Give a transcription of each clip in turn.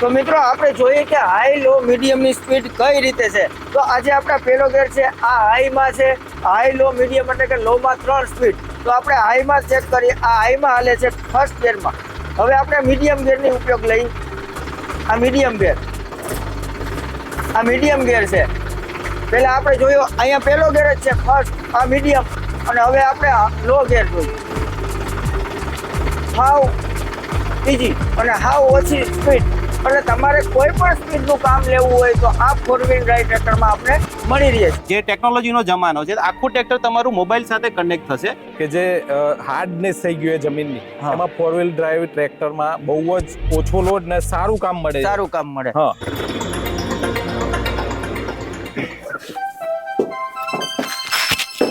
તો મિત્રો, આપણે જોઈએ કે હાઈ લો મીડિયમની સ્પીડ કઈ રીતે છે? તો આજે આપણા પહેલો ગેર છે, આ હાઈમાં છે. હાઈ લો મીડિયમ એટલે કે લોમાં ત્રણ સ્પીડ તો આપણે હાઈમાં ચેક કરીએ, આ હાઈમાં હાલે છે ફર્સ્ટ ગેરમાં હવે આપણે મીડિયમ ગેરની ઉપયોગ લઈ. આ મીડિયમ ગેર આ મીડિયમ ગેર છે. પહેલા આપણે જોયું, અહીંયા પહેલો ગેર જ છે ફર્સ્ટ આ મીડિયમ અને હવે આપણે લો ગેર જોયું હાવ બીજી અને હાવ ઓછી સ્પીડ એટલે તમારે કોઈ પણ સ્પીડનું કામ લેવું હોય તો આ ફોર વ્હીલ ડ્રાઈવ ટ્રેક્ટરમાં આપણે મળી રહીએ છીએ. જે ટેકનોલોજીનો જમાનો છે આખું ટ્રેક્ટર તમારું મોબાઈલ સાથે કનેક્ટ થશે. કે જે હાર્ડનેસ થઈ ગયું છે જમીનની. એમાં ફોર વ્હીલ ડ્રાઈવ ટ્રેક્ટરમાં બહુ જ ઓછો લોડ ને સારું કામ મળે સારું કામ મળે. હા.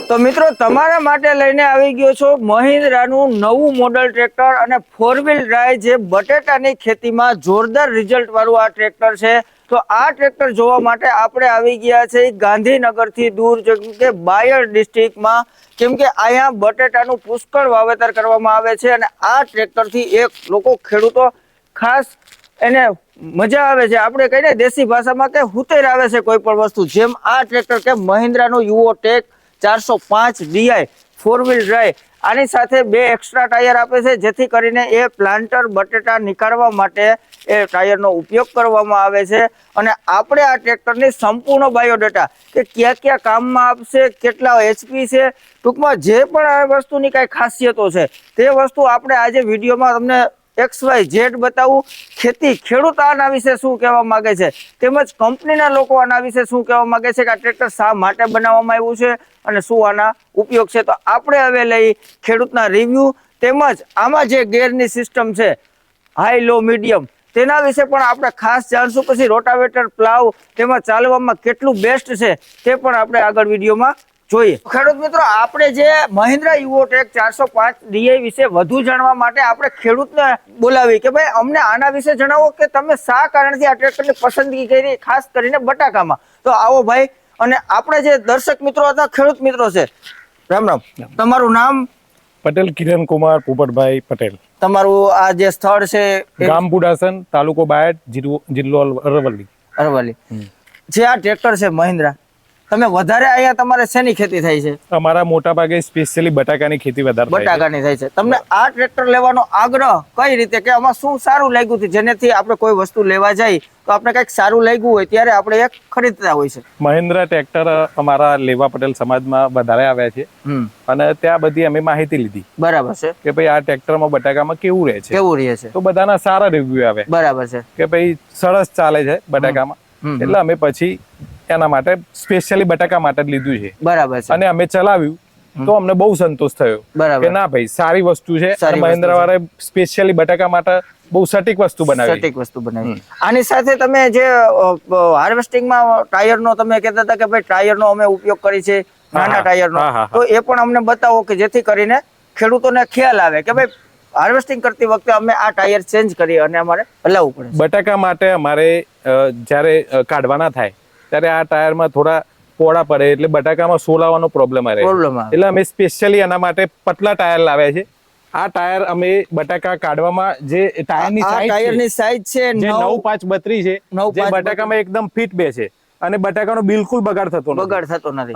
તો મિત્રો, તમારા માટે લઈને આવી ગયો છો મહિન્દ્રાનું નવું મોડલ ટ્રેક્ટર અને ફોર વ્હીલ ડ્રાઈવ જે બટેટાની ખેતીમાં જોરદાર રિઝલ્ટ વાળું આ ટ્રેક્ટર છે. તો આ ટ્રેક્ટર જોવા માટે આપણે આવી ગયા છે ગાંધીનગરથી દૂર, જેમ કે બાયર ડિસ્ટ્રિક્ટમાં કેમ કે અહીંયા બટેટાનું પુષ્કળ વાવેતર કરવામાં આવે છે અને આ ટ્રેક્ટરથી એક લોકો ખેડૂતો ખાસ એને મજા આવે છે. આપણે કહીને દેશી ભાષામાં કે હુતેર આવે છે કોઈ પણ વસ્તુ. જેમ આ ટ્રેક્ટર કે મહિન્દ્રાનું યુઓ ટેક ચારસો પાંચ ડીઆઈ ફોર વ્હીલ ડ્રાઈવ આની સાથે બે એક્સ્ટ્રા ટાયર આપે છે, જેથી કરીને એ પ્લાન્ટર બટેટા નીકાળવા માટે એ ટાયરનો ઉપયોગ કરવામાં આવે છે. અને આપણે આ ટ્રેક્ટરની સંપૂર્ણ બાયોડેટા કે ક્યાં ક્યાં કામમાં આપશે, કેટલા એચપી છે, ટૂંકમાં જે પણ આ વસ્તુની કાંઈ ખાસિયતો છે, તે વસ્તુ આપણે આજે વિડીયોમાં તમને એક્સ વાય ઝેડ બતાવું. ખેતી ખેડૂત આના વિશે શું કહેવા માંગે છે? તેમજ કંપનીના લોકો આના વિશે શું કહેવા માંગે છે કે આ ટ્રેક્ટર શા માટે બનાવવામાં આવ્યું છે અને શું આના ઉપયોગ છે? તો આપણે હવે લઈ ખેડૂતના રિવ્યૂ તેમજ આમાં જે ગેરની સિસ્ટમ છે હાઈ લો મીડિયમ તેના વિશે પણ આપણે ખાસ જાણશું. પછી રોટાવેટર પ્લાવ તેમાં ચાલવામાં કેટલું બેસ્ટ છે તે પણ આપણે આગળ વિડીયોમાં જોઈએ. ખેડૂત મિત્રો આપણે જે મહિન્દ્રા યુવોટેક ચારસો પાંચ ડીઆઈ વિશે વધુ જાણવા માટે આપણે ખેડૂતને બોલાવી કે ભાઈ અમને આના વિશે જણાવો કે તમે શા કારણથી આ ટ્રેક્ટરની પસંદગી કરી ખાસ કરીને બટાકામાં. તો આવો ભાઈ અને આપણે જે દર્શક મિત્રો હતા ખેડૂત મિત્રો છે રામ રામ. તમારું નામ? પટેલ કિરણ કુમાર પોપટભાઈ પટેલ. તમારું આ જે સ્થળ છે ગામ બુડાસન તાલુકો બાયડ જિલ્લો જિલ્લો અરવલ્લી. અરવલ્લી. જે આ ટ્રેક્ટર છે મહિન્દ્રા તમે વધારે અહીંયા તમારે શેની ખેતી થાય છે? અમારા મોટા ભાગે સ્પેશિયલી બટાકાની ખેતી વધારે છે. બટાકાની થાય છે. તમને આ ટ્રેક્ટર લેવાનો આગ્રહ કઈ રીતે? કે આમાં શું સારું લાગ્યું હતું? જેનેથી આપણે કોઈ વસ્તુ લેવા જાય તો આપણે કંઈક સારું લાગ્યું હોય ત્યારે આપણે એક ખરીદતા હોય છે. મહિન્દ્રા ટ્રેક્ટર અમારા લેવા પટેલ સમાજમાં વધારે આવ્યા છે. અને ત્યાં બધી અમે માહિતી લીધી. બરાબર છે. કે ભાઈ આ ટ્રેક્ટરમાં બટાકામાં કેવું રહે છે? કેવું રહે છે? તો બધાના સારા રિવ્યુ આવે. બરાબર છે. કે ભાઈ સરસ ચાલે છે બટાકામાં. એટલે અમે પછી એના માટે સ્પેશિયલી બટાકા માટે જ લીધું છે. બરાબર છે. અને અમે ચલાવ્યું તો અમને બહુ સંતોષ થયો કે ના ભાઈ સારી વસ્તુ છે મહેન્દ્ર વાળે સ્પેશિયલી બટાકા માટે બહુ સટીક વસ્તુ બનાવી. સટીક વસ્તુ બનાવી. આની સાથે તમે જે હાર્વેસ્ટિંગમાં ટાયરનો તમે કહેતા હતા કે ભાઈ ટાયરનો અમે ઉપયોગ કરી છે નાના ટાયરનો. તો એ પણ અમને બતાવો કે જેથી કરીને ખેડૂતોને ખ્યાલ આવે કે ભાઈ હાર્વેસ્ટિંગ કરતી વખતે અમે આ ટાયર ચેન્જ કરીએ અને અમારે હલાવવું પડે. બટાકા માટે અમારે જ્યારે કાઢવાના થાય ત્યારે આ ટાયરમાં થોડા પોળા પડે એટલે બટાકામાં સોલાવાનો પ્રોબ્લેમ આવે એટલે અમે સ્પેશિયલી એના માટે પતલા ટાયર લાવ્યા છે. આ ટાયર અમે બટાકા કાઢવામાં જે ટાયરની ટાયરની સાઈઝ છે જે નવ પાંચ બત્રી છે જે બટાકામાં એકદમ ફિટ બેસે અને બટાકાનો બિલકુલ બગાડ થતો નથી. બગાડ થતો નથી.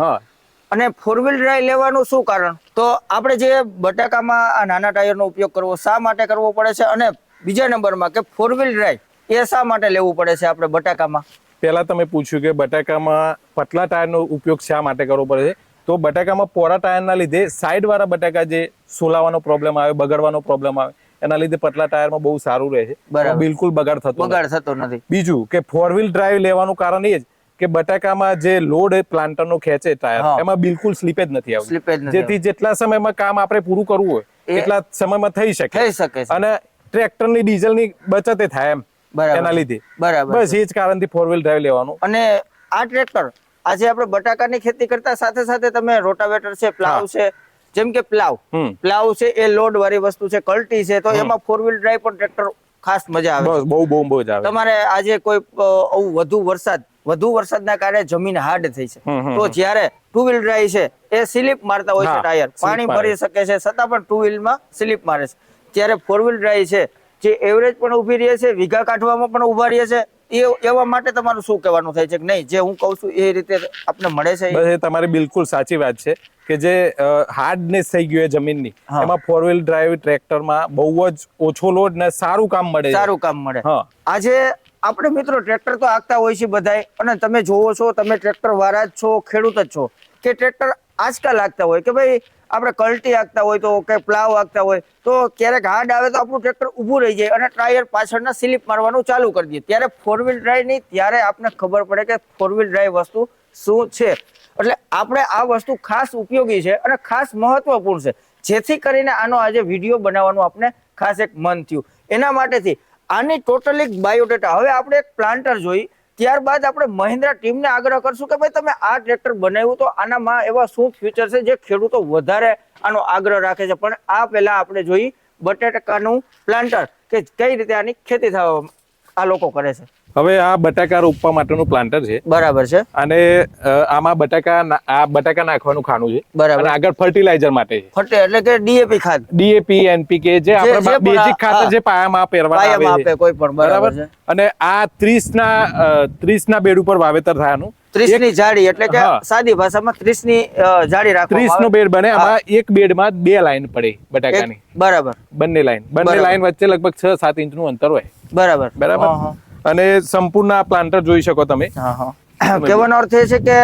અને ફોર વ્હીલ ડ્રાઈવ લેવાનું શું કારણ? તો આપણે જે બટાકામાં આ નાના ટાયરનો ઉપયોગ કરવો શા માટે કરવો પડે છે? અને બીજા નંબરમાં કે ફોર વ્હીલ ડ્રાઈવ એ શા માટે લેવું પડે છે આપણે બટાકામાં? પહેલા તમે પૂછ્યું કે બટાકામાં પતલા ટાયરનો ઉપયોગ શા માટે કરવો પડે છે? તો બટાકામાં પોળા ટાયરના લીધે સાઈડ વાળા બટાકા જે સોલાવાનો પ્રોબ્લેમ આવે બગડવાનો પ્રોબ્લેમ આવે એના લીધે પતલા ટાયરમાં બહુ સારું રહે છે. બિલકુલ બગાડ થતો બગાડ થતો નથી. બીજું કે ફોર વ્હીલ ડ્રાઈવ લેવાનું કારણ એ જ કે બટાકામાં જે લોડ પ્લાન્ટરનો ખેંચે ટાયર એમાં બિલકુલ સ્લીપેજ નથી આવતી. જેથી જેટલા સમયમાં કામ આપણે પૂરું કરવું હોય એટલા સમયમાં થઈ શકે. થઈ શકે અને ટ્રેક્ટરની ડીઝલની બચત થાય એમ. બરાબર. એના લીધે. બરાબર. બસ એ જ કારણથી ફોર વ્હીલ ડ્રાઈવ લેવાનું. અને આ ટ્રેક્ટર આજે આપણે બટાકાની ખેતી કરતા સાથે સાથે તમે રોટાવેટર છે પ્લાવ છે જેમ કે પ્લાવ પ્લાવ છે એ લોડ વાળી વસ્તુ છે કલ્ટી છે તો એમાં ફોર વ્હીલ ડ્રાઈવ પણ ટ્રેક્ટર ખાસ મજા આવે બસ બહુ બહુ બહુ આવે. તમારે આજે કોઈ વધુ વરસાદ વધુ વરસાદના કારણે જમીન હાર્ડ થઈ છે. તો જ્યારે ટુ વ્હીલ ડ્રાઈવ છે એ સ્લીપ મારતા હોય છે ટાયર પાણી ભરી શકે છે છતાં પણ ટુ વ્હીલમાં સ્લીપ મારે છે. જ્યારે ફોર વ્હીલ ડ્રાઈવ છે જે એવરેજ પણ ઊભી રહે છે વીઘા કાઢવામાં પણ ઊભા રહે છે એ એવા માટે તમારું શું કહેવાનું થાય છે કે નહીં? જે હું કહું છું એ રીતે આપને મળે છે એ? તમારી બિલકુલ સાચી વાત છે કે જે હાર્ડનેસ થઈ ગયું છે જમીનની. એમાં ફોર વ્હીલ ડ્રાઈવ ટ્રેક્ટરમાં બહુ જ ઓછો લોડ ને સારું કામ મળે સારું કામ મળે. આજે આપણે મિત્રો ટ્રેક્ટર તો આગતા હોય છે બધાય અને તમે જોવો છો તમે ટ્રેક્ટર વાળા જ છો ખેડૂત જ છો કે ટ્રેક્ટર આજકાલ લાગતા હોય કે ભાઈ આપણે કલ્ટી આંકતા હોય તો કે પ્લાવ આંકતા હોય, તો ક્યારેક હાર્ડ આવે તો આપણું ટ્રેક્ટર ઊભું રહી જાય અને ટાયર પાછળના સ્લીપ મારવાનું ચાલુ કરી દઈએ ત્યારે ફોર વ્હીલ ડ્રાઈવ નહીં, ત્યારે આપણને ખબર પડે કે ફોર વ્હીલ ડ્રાઈવ વસ્તુ શું છે. એટલે આપણે આ વસ્તુ ખાસ ઉપયોગી છે અને ખાસ મહત્વપૂર્ણ છે. જેથી કરીને આનો આજે વીડિયો બનાવવાનું આપણે ખાસ એક મન થયું. એના માટેથી આની ટોટલી બાયોડેટા હવે આપણે એક પ્લાન્ટર જોઈ ત્યારબાદ આપણે મહિન્દ્રા ટીમને આગ્રહ કરશું કે ભાઈ તમે આ ટ્રેક્ટર બનાવ્યું તો આનામાં એવા શું ફ્યુચર છે જે ખેડૂતો વધારે આનો આગ્રહ રાખે છે? પણ આ પહેલા આપણે જોઈ બટેટાનું પ્લાન્ટર કે કઈ રીતે આની ખેતી થવા આ લોકો કરે છે? હવે આ બટાકા રોપવા માટેનું પ્લાન્ટર છે. બરાબર છે. અને આમાં બટાકા આ બટાકા નાખવાનું ખાનું છે. બરાબર. આગળ ફર્ટિલાઇઝર માટે છે. ફટે એટલે કે ડીએપી ખાદ. ડીએપી એનપીકે જે આપણે બેઝિક ખાતર. જે પાયામાં પહેરવામાં આવે છે. કોઈ પણ બરાબર છે. અને આ 30 ના ત્રીસ ના બેડ ઉપર વાવેતર થયાનું. ત્રીસની જાડી એટલે કે સાદી ભાષામાં ત્રીસની અ, જાડી ત્રીસ રાખવામાં નો બેડ બને આમાં એક બેડમાં બે લાઈન પડે બટાકાની. બરાબર. બંને લાઈન. બંને. લાઈન વચ્ચે લગભગ છ સાત ઇંચનું અંતર હોય. બરાબર. બરાબર. અને સંપૂર્ણ આ પ્લાન્ટર જોઈ શકો તમે. કહેવાનો અર્થ એ છે કે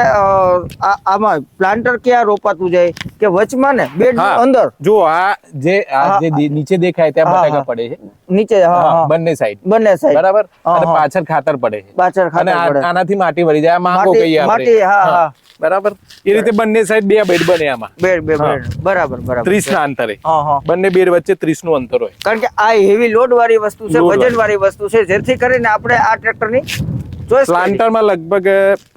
આમાં પ્લાન્ટર ક્યાં રોપાતું જાય? કે વચમાં ને? બેડ અંદર? જો આ જે આ જે નીચે દેખાય ત્યાં બટાકા પડે છે. નીચે હા બંને સાઈડ બંને સાઈડ બરાબર? અને પાછળ ખાતર પડે છે. પાછળ ખાતર પડે. આનાથી માટી ભરી જાય. આ માંગો કહીએ આપણે. માટી, હા, હા. બરાબર? એ રીતે બંને સાઈડ બે બેડ બને આમાં. બેડ બે બેડ બરાબર બરાબર. ત્રીસ ના અંતરે. બંને બેડ વચ્ચે ત્રીસનું અંતર હોય. કારણ કે આ હેવી લોડ વાળી વસ્તુ છે વજન વાળી. વસ્તુ છે જેથી કરીને આપણે આ ટ્રેક્ટરની પ્લાન્ટરમાં લગભગ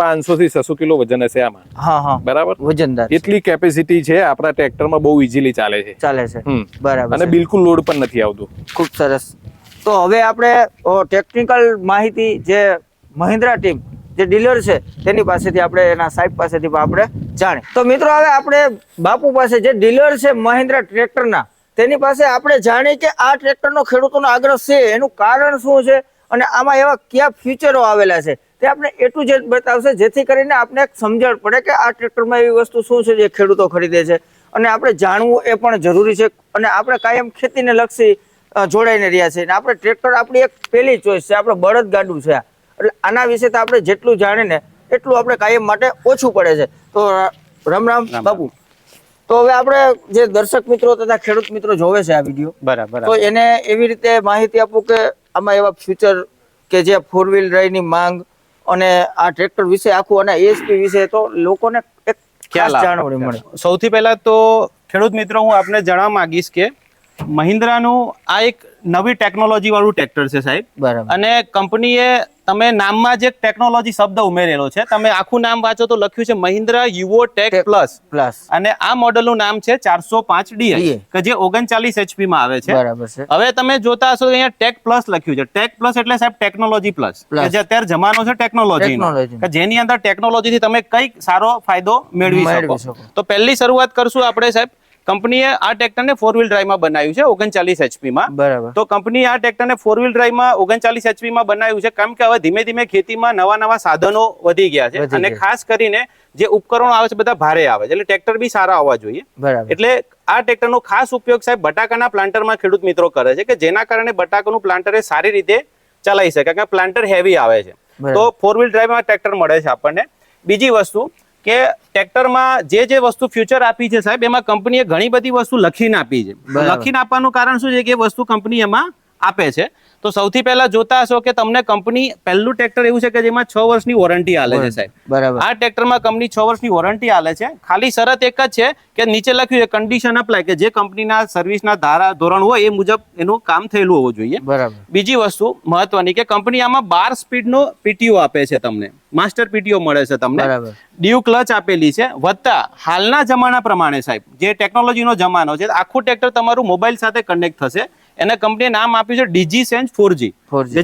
પાંચસો થી છસો કિલો વજન હશે આમાં. હા હા. બરાબર? વજનદાર એટલી કેપેસિટી છે આપણા ટ્રેક્ટરમાં બહુ ઇઝીલી ચાલે છે. ચાલે છે. બરાબર અને બિલકુલ લોડ પણ નથી આવતું. ખૂબ સરસ. તો હવે આપણે ટેકનિકલ માહિતી જે મહિન્દ્રા ટીમ જે ડીલર છે, તેની પાસેથી આપણે એના સાહેબ પાસેથી પણ આપણે જાણે તો મિત્રો, હવે આપણે બાપુ પાસે જે ડીલર છે મહિન્દ્રા ટ્રેક્ટરના, તેની પાસે આપણે જાણીએ કે આ ટ્રેક્ટરનો ખેડૂતોનો આગ્રહ છે. એનું કારણ શું છે? અને આમાં એવા કયા ફ્યુચરો આવેલા છે? તે આપણે એ ટુ ઝેડ બતાવશે, જેથી કરીને આપણે સમજણ પડે કે આ ટ્રેક્ટરમાં એવી વસ્તુ શું છે જે ખેડૂતો ખરીદે છે. અને આપણે જાણવું એ પણ જરૂરી છે અને આપણે કાયમ ખેતીને લક્ષી જોડાઈને રહ્યા છે અને આપણે ટ્રેક્ટર આપણી એક પહેલી ચોઈસ છે, આપણે બળદ ગાડું છે. એટલે આના વિશે તો આપણે જેટલું જાણે ને એટલું આપણે કાયમ માટે ઓછું પડે છે. તો રામ રામ બાબુ. બાપુ તો હવે આપણે જે દર્શક મિત્રો તથા ખેડૂત મિત્રો જોવે છે આ વીડિયો બરાબર તો એને એવી રીતે માહિતી આપું કે આમાં એવા ફ્યુચર કે જે ફોર વ્હીલ ડ્રાઈવની માંગ અને આ ટ્રેક્ટર વિશે આખું અને એએસપી વિશે તો લોકોને એક ખ્યાલ. જાણવણી મળે. સૌથી પહેલા તો ખેડૂત મિત્રો હું આપને જણાવવા માંગીશ કે મહિન્દ્રાનું આ એક નવી ટેકનોલોજી વાળું ટ્રેક્ટર છે સાહેબ. બરાબર. અને કંપનીએ તમે નામમાં જે ટેકનોલોજી શબ્દ ઉમેરેલો છે તમે આખું નામ વાંચો તો લખ્યું છે Mahindra Yuvo tech plus plus અને આ મોડલનું નામ છે ચારસો પાંચ DI. કે જે ઓગણચાલીસ એચપી માં આવે છે. બરાબર છે. હવે તમે જોતા હશો અહીંયા ટેક પ્લસ લખ્યું છે. ટેક પ્લસ એટલે સાહેબ ટેકનોલોજી પ્લસ. જે અત્યારે જમાનો છે ટેકનોલોજી નો. કે જેની અંદર ટેકનોલોજી થી તમે કંઈક સારો ફાયદો મેળવી શકો. તો પહેલી શરૂઆત કરશું આપણે સાહેબ. કંપનીએ આ ટ્રેક્ટરને ફોર વ્હીલ ડ્રાઈવમાં બનાવ્યું છે ઓગણચાલીસ એચપીમાં બરાબર. તો કંપની આ ટ્રેક્ટરને ફોર વ્હીલ ડ્રાઈવમાં ઓગણચાલીસ એચપીમાં બનાવ્યું છે. કેમ કે હવે ધીમે ધીમે ખેતીમાં નવા નવા સાધનો વધી ગયા છે. અને ખાસ કરીને જે ઉપકરણો આવે છે બધા ભારે આવે છે. એટલે ટ્રેક્ટર બી સારા હોવા જોઈએ. એટલે આ ટ્રેક્ટરનો ખાસ ઉપયોગ સાહેબ બટાકાના પ્લાન્ટરમાં ખેડૂત મિત્રો કરે છે કે જેના કારણે બટાકાનું પ્લાન્ટર એ સારી રીતે ચલાવી શકે. કારણ કે પ્લાન્ટર હેવી આવે છે. તો ફોર વ્હીલ ડ્રાઈવમાં ટ્રેક્ટર મળે છે આપણને. બીજી વસ્તુ કે ટ્રેક્ટરમાં જે જે વસ્તુ ફ્યુચર આપી છે સાહેબ એમાં કંપનીએ ઘણી બધી વસ્તુ લખીને આપી છે. લખીને આપવાનું કારણ શું છે કે વસ્તુ કંપની એમાં આપે છે. તો સૌથી પહેલા જોતા હશો કે તમને કંપની પહેલું ટ્રેક્ટર એવું છે કે જેમાં છ વર્ષની વોરંટી આલે છે સાહેબ. બરાબર. આ ટ્રેક્ટરમાં કંપની છ વર્ષની વોરંટી આલે છે. ખાલી શરત એક જ છે કે નીચે લખ્યું છે કન્ડિશન અપ્લાય કે જે કંપનીના સર્વિસના ધારા ધોરણ હોય એ મુજબ એનું કામ થયેલું હોવું જોઈએ. બરાબર. બીજી વસ્તુ મહત્વની કે કંપની આમાં બાર સ્પીડનો પીટીઓ આપે છે તમને. માસ્ટર પીટીઓ મળે છે તમને. ડ્યુ ક્લચ આપેલી છે. વત્તા હાલના જમાના પ્રમાણે સાહેબ જે ટેકનોલોજીનો જમાનો છે આખું ટ્રેક્ટર તમારું મોબાઈલ સાથે કનેક્ટ થશે. એને કંપનીએ નામ આપ્યું છે ડીજી સેન્સ ફોરજી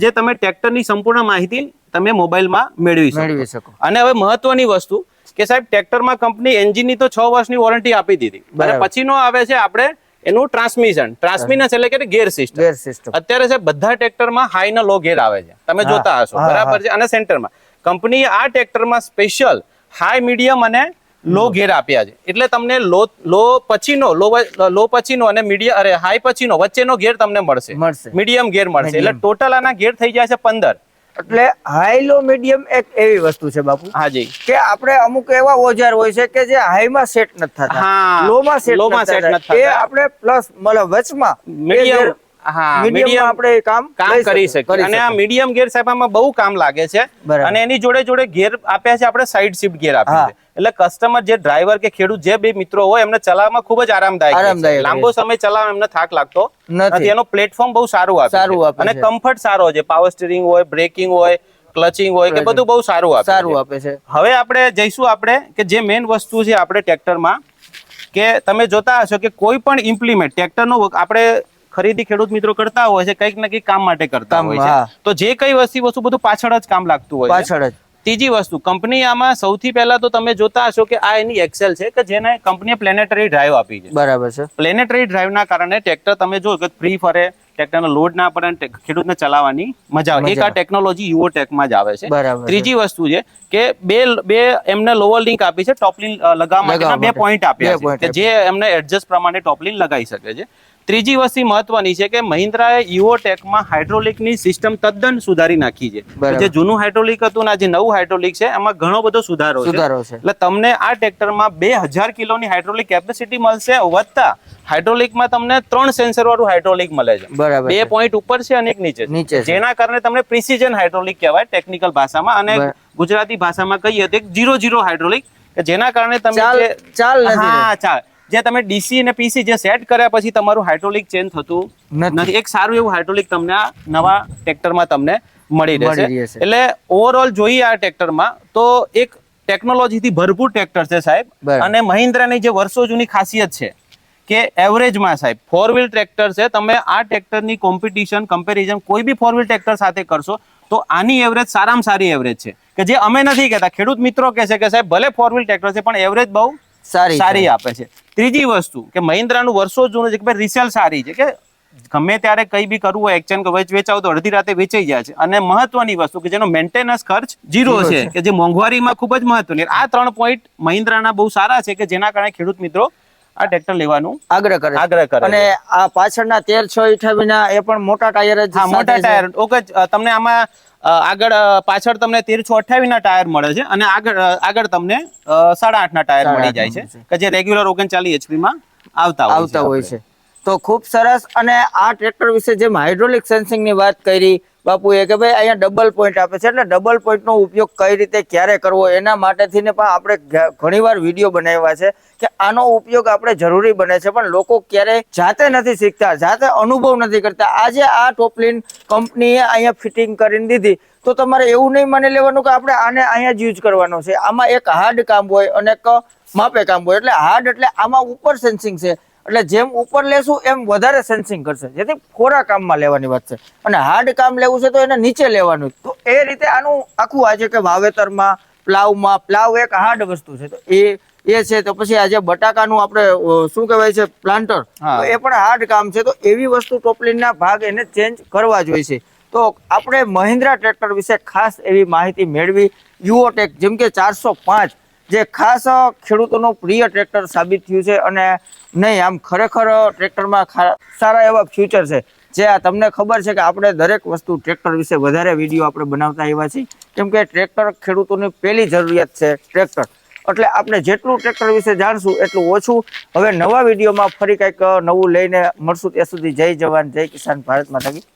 જે તમે ટ્રેક્ટરની સંપૂર્ણ માહિતી તમે મોબાઈલમાં મેળવી મેળવી શકો. અને હવે મહત્વની વસ્તુ કે સાહેબ ટ્રેક્ટરમાં કંપની એન્જિનની તો છ વર્ષની વોરંટી આપી દીધી. અને પછીનો આવે છે આપણે એનું ટ્રાન્સમિશન ટ્રાન્સમિશન એટલે કે ગેર સિસ્ટમ ગેર સિસ્ટમ અત્યારે છે બધા ટ્રેક્ટરમાં હાઈ ને લો ગેર આવે છે. તમે જોતા હશો. બરાબર છે? અને સેન્ટરમાં કંપની આ ટ્રેક્ટરમાં સ્પેશિયલ હાઈ મીડિયમ અને લો ગેર આપ્યા છે. એટલે તમને લો લો પછીનો લો લો પછીનો અને મીડિયમ અરે હાઈ પછીનો વચ્ચેનો ઘેર તમને મળશે. મળશે. મીડિયમ ઘેર મળશે. એટલે ટોટલ આના ઘેર થઈ જાય છે પંદર. એટલે હાઈ લો મીડિયમ એક એવી વસ્તુ છે બાપુ. હાજી કે આપણે અમુક એવા ઓજાર હોય છે કે જે હાઈમાં સેટ નથી થતા. હા, લોમાં સેટ loમાં નથી થતા. એ. આપણે પ્લસ મતલબ વચમાં મીડિયમ હા મીડિયમ આપણે કામ કામ કરી શકીએ, અને આ મીડિયમ ગેર સાહેબ બહુ કામ લાગે છે. અને એની જોડે જોડે ગેર આપ્યા છે આપણે સાઈડ શિફ્ટ ગેર આપ્યા. છે. એટલે કસ્ટમર જે ડ્રાઈવર કે ખેડૂત જે બે મિત્રો હોય એમને ચલાવવામાં ખૂબ જ આરામદાયક લાંબો સમય ચલાવવા એમને થાક લાગતો નથી. એનો પ્લેટફોર્મ બહુ સારું આપે સારું આપે અને કમ્ફર્ટ સારો છે. પાવર સ્ટીરિંગ હોય બ્રેકિંગ હોય ક્લચિંગ હોય કે બધું બહુ સારું આપે સારું આપે છે. હવે આપણે જઈશું આપણે કે જે મેઇન વસ્તુ છે આપણે ટ્રેક્ટરમાં કે તમે જોતા હશો કે કોઈ પણ ઇમ્પ્લિમેન્ટ ટ્રેક્ટરનો આપણે ખરીદી ખેડૂત મિત્રો કરતા હોય છે કંઈક ને કંઈક કામ માટે કરતા હોય છે. તો જે કઈ વસ્તુ વસ્તુ બધું પાછળ જ કામ લાગતું હોય પાછળ જ. ત્રીજી વસ્તુ કંપની આમાં સૌથી પહેલા તો તમે જોતા હશો કે આ એની એક્સેલ છે કે જેને કંપનીએ પ્લેનેટરી ડ્રાઈવ આપી છે. બરાબર છે. પ્લેનેટરી ડ્રાઈવના કારણે ટ્રેક્ટર તમે જો કે ફ્રી ફરે ટ્રેક્ટરનો લોડ ના પડે ખેડૂતને ચલાવવાની મજા આવે. એક આ ટેકનોલોજી યુઓ ટેકમાં જ આવે છે. ત્રીજી વસ્તુ છે કે બે બે એમને લોવર લિંક આપી છે ટોપલિન લગાવવા માટેના બે માટે. પોઈન્ટ આપ્યા છે. કે જે એમને એડજસ્ટ પ્રમાણે ટોપલિન લગાવી શકે છે. ત્રીજી વસ્તુ મહત્વની છે કે મહિન્દ્રાએ યુઓ ટેકમાં હાઇડ્રોલિકની સિસ્ટમ તદ્દન સુધારી નાખી છે. જે જૂનું હાઇડ્રોલિક હતું ને જે નવું હાઇડ્રોલિક છે એમાં ઘણો બધો સુધારો સુધારો છે. એટલે તમને આ ટ્રેક્ટરમાં બે હજાર કિલોની હાઇડ્રોલિક કેપેસિટી મળશે વધતા હાઇડ્રોલિકમાં તમને ત્રણ સેન્સર વાળું હાઇડ્રોલિક મળે છે. બરાબર બે. પોઈન્ટ ઉપર છે અને એક નીચે નીચે જેના કારણે તમને પ્રિસિઝન હાઇડ્રોલિક કહેવાય ટેકનિકલ ભાષામાં અને ગુજરાતી ભાષામાં કહીએ તો એક જીરો જીરો હાઇડ્રોલિક જેના કારણે તમે ચાલ- ચાલ હા ચાલ. જે તમે ડીસી અને પીસી જે સેટ કર્યા પછી તમારું હાઇડ્રોલિક ચેન્જ થતું નથી. એક સારું એવું હાઇડ્રોલિક તમને આ નવા ટ્રેક્ટરમાં તમને મળી રહેશે. એટલે ઓવરઓલ જોઈએ આ ટ્રેક્ટરમાં તો એક ટેકનોલોજીથી ભરપૂર ટ્રેક્ટર છે સાહેબ. અને મહિન્દ્રાની જે વર્ષો જૂની ખાસિયત છે કે એવરેજમાં સાહેબ ફોર વ્હીલ ટ્રેક્ટર છે. તમે આ ટ્રેક્ટરની કોમ્પિટિશન કમ્પેરિઝન કોઈ બી ફોર વ્હીલ ટ્રેક્ટર સાથે કરશો તો આની એવરેજ સારામાં સારી એવરેજ છે. કે જે અમે નથી કહેતા ખેડૂત મિત્રો કહે છે કે સાહેબ ભલે ફોર વ્હીલ ટ્રેક્ટર છે પણ એવરેજ બહુ સારી સારી આપે છે. ત્રીજી વસ્તુ કે મહિન્દ્રાનું વર્ષો જૂનું છે કે ભાઈ રિસેલ સારી છે કે ગમે ત્યારે કઈ બી કરવું હોય એક્સચેન્જ વેચ વેચાવ તો અડધી રાતે વેચાઈ જાય છે. અને મહત્વની વસ્તુ કે જેનો મેન્ટેનન્સ ખર્ચ જીરો છે. કે જે મોંઘવારીમાં ખૂબ જ મહત્વની આ ત્રણ પોઈન્ટ મહિન્દ્રાના બહુ સારા છે કે જેના કારણે ખેડૂત મિત્રો આ ટ્રેક્ટર લેવાનું આગ્રહ કરે આગ્રહ કરે અને આ પાછળના તેર છ અઠાવીના એ પણ મોટા ટાયર જ હા મોટા ટાયર. ઓકે તમને આમાં આગળ પાછળ તમને તેરસો અઠ્યાવીસના ટાયર મળે છે અને આગળ આગળ તમને સાડા આઠ ના ટાયર મળી જાય છે. કે જે રેગ્યુલર ઓગણચાલીસ એચપી માં આવતા આવતા હોય છે. તો ખૂબ સરસ અને આ ટ્રેક્ટર વિશે જેમ હાઇડ્રોલિક સેન્સિંગની વાત કરી, બાપુએ કે ભાઈ અહીંયા ડબલ પોઈન્ટ આપે છે. એટલે ડબલ પોઈન્ટનો ઉપયોગ કઈ રીતે, ક્યારે કરવો, એના માટેથી ને પણ આપણે ઘણીવાર વીડિયો બનાવ્યા છે કે આનો ઉપયોગ આપણે જરૂરી બને છે. પણ લોકો ક્યારે જાતે નથી શીખતા, જાતે અનુભવ નથી કરતા. આજે આ ટોપલિન કંપનીએ અહીંયા ફિટિંગ કરીને દીધી. તો તમારે એવું નહીં માની લેવાનું કે આપણે આને અહીંયા જ યુઝ કરવાનો છે. આમાં એક હાર્ડ કામ હોય અને એક માપે કામ હોય. એટલે હાર્ડ એટલે આમાં ઉપર સેન્સિંગ છે. એટલે જેમ ઉપર લેશું એમ વધારે સેન્સિંગ કરશે. જેથી ખોરા કામમાં લેવાની વાત છે. અને હાર્ડ કામ લેવું છે તો એને નીચે લેવાનું તો એ રીતે આનું આખું આજે કે વાવેતરમાં પ્લાવમાં પ્લાવ એક હાર્ડ વસ્તુ છે. તો એ એ છે તો પછી આજે બટાકાનું આપણે શું કહેવાય છે પ્લાન્ટર એ પણ હાર્ડ કામ છે. તો એવી વસ્તુ ટોપલીનના ભાગ એને ચેન્જ કરવા જોઈએ છે. તો આપણે મહિન્દ્રા ટ્રેક્ટર વિશે ખાસ એવી માહિતી મેળવી. યુઓટેક જેમ કે ચારસો પાંચ જે ખાસ ખેડૂતોનું પ્રિય ટ્રેક્ટર સાબિત થયું છે અને નહીં, આમ ખરેખર ટ્રેક્ટરમાં સારા એવા ફ્યુચર છે. જે આ તમને ખબર છે કે આપણે દરેક વસ્તુ ટ્રેક્ટર વિશે વધારે વીડિયો આપણે બનાવતા આવ્યા છીએ. કેમ કે ટ્રેક્ટર ખેડૂતોની પહેલી જરૂરિયાત છે ટ્રેક્ટર. એટલે આપણે જેટલું ટ્રેક્ટર વિશે જાણશું એટલું ઓછું. હવે નવા વિડીયોમાં ફરી કંઈક નવું લઈને મળશું ત્યાં સુધી જય જવાન, જય કિસાન ભારત માતા કી.